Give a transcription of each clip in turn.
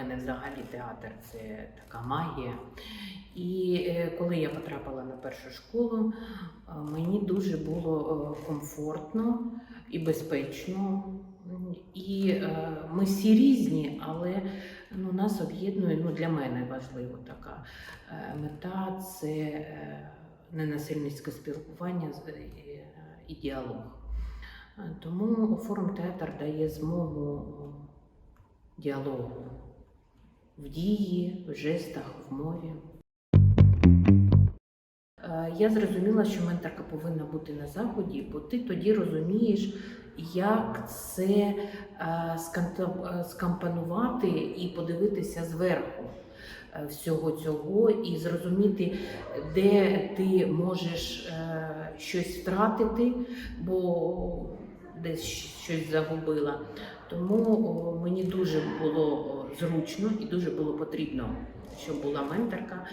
мене взагалі театр це така магія. І е, коли я потрапила на першу школу, е, мені дуже було е, комфортно і безпечно. І ми всі різні, але ну, нас об'єднує ну, для мене важливо така мета це ненасильницьке спілкування і діалог. Тому форум театр дає змогу діалогу в дії, в жестах, в мові. Е, Я зрозуміла, що менторка повинна бути на заході, бо ти тоді розумієш, як це е, е, скомпонувати і подивитися зверху всього цього, і зрозуміти, де ти можеш щось втратити, бо десь щось загубила. Тому мені дуже було зручно і дуже було потрібно, щоб була менторка.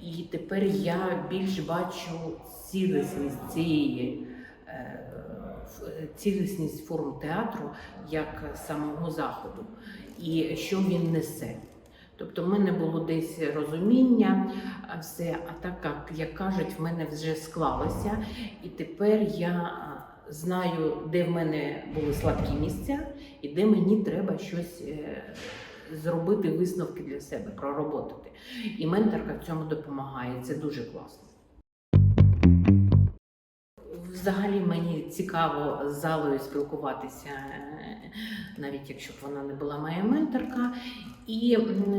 І тепер я більш бачу цілісність цієї е, цілісність форм театру як самого заходу і що він несе. Тобто в мене було десь розуміння, все, а так як, як кажуть, в мене вже склалося, і тепер я знаю, де в мене були слабкі місця, і де мені треба щось е, зробити висновки для себе, пророботати. І менторка в цьому допомагає. Це дуже класно. Взагалі мені цікаво з залою спілкуватися, навіть якщо б вона не була моя менторка. І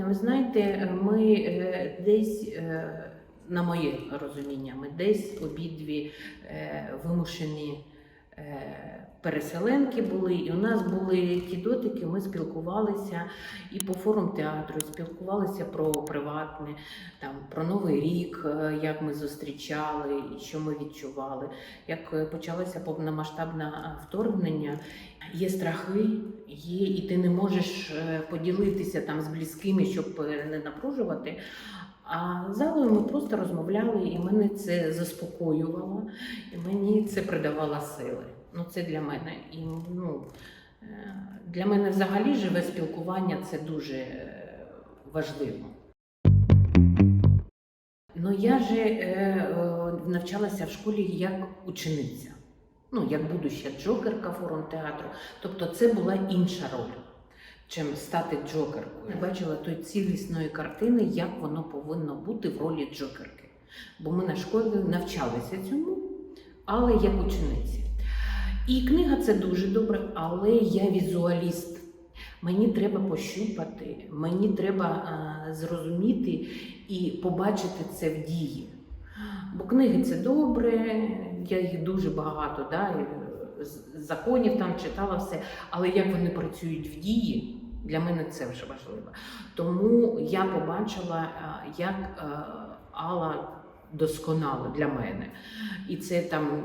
ви знаєте, ми е, десь, е, на моє розуміння, ми десь обидві вимушені переселенки були, і у нас були ті дотики, ми спілкувалися і по форум театру, спілкувалися про приватне, там, про Новий рік, е, як ми зустрічали, і що ми відчували. Як е, почалося повномасштабне е, вторгнення, є страхи, є, і ти не можеш е, поділитися там з близькими, щоб е, не напружувати. А залою ми просто розмовляли, і мене це заспокоювало, і мені це придавало сили. Ну, це для мене. І, ну, е, для мене взагалі живе спілкування це дуже е, важливо. Ну, я же е, е, навчалася в школі як учениця, ну, як будуща джокерка форум театру. Тобто це була інша роль, чим стати джокеркою. Я бачила той цілісної картини, як воно повинно бути в ролі джокерки. Бо ми на школі навчалися цьому, але як учениці. І книга це дуже добре, але я візуаліст. Мені треба пощупати, мені треба а, зрозуміти і побачити це в дії. Бо книги це добре, я їх дуже багато, да, законів там читала все, але як вони працюють в дії, для мене це вже важливо. Тому я побачила, як е, Алла досконала для мене. І це там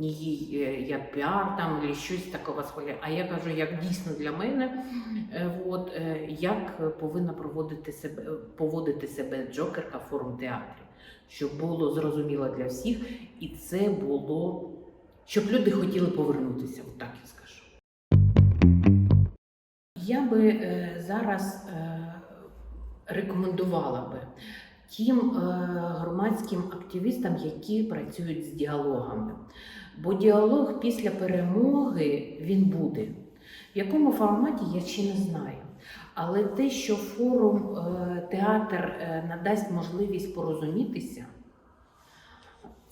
не їй е, як піар там, або щось такого схоже. А я кажу, як дійсно для мене, е, от, е, як повинна проводити себе, поводити себе джокерка в форум театрі, щоб було зрозуміло для всіх, і це було, щоб люди хотіли повернутися, так я скажу. Я би е, зараз е, рекомендувала би тим е, громадським активістам, які працюють з діалогами. Бо діалог після перемоги він буде. В якому форматі я ще не знаю. Але те, що форум е, театр е, надасть можливість порозумітися,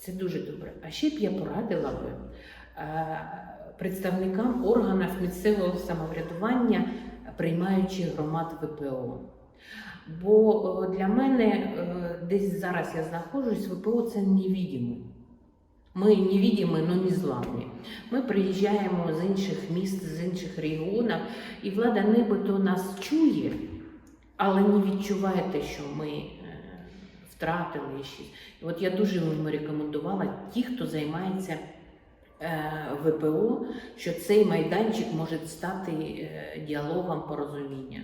це дуже добре. А ще б я порадила би е, представникам органів місцевого самоврядування, приймаючих громад ВПО. Бо е, для мене е, десь зараз я знаходжусь, ВПО це невідімо. Ми невідімі, але не зламні. Ми приїжджаємо з інших міст, з інших регіонів, і влада нібито нас чує, але не відчуває те, що ми втратили щось. І от я дуже вам рекомендувала ті, хто займається е, ВПО, що цей майданчик може стати е, діалогом порозуміння.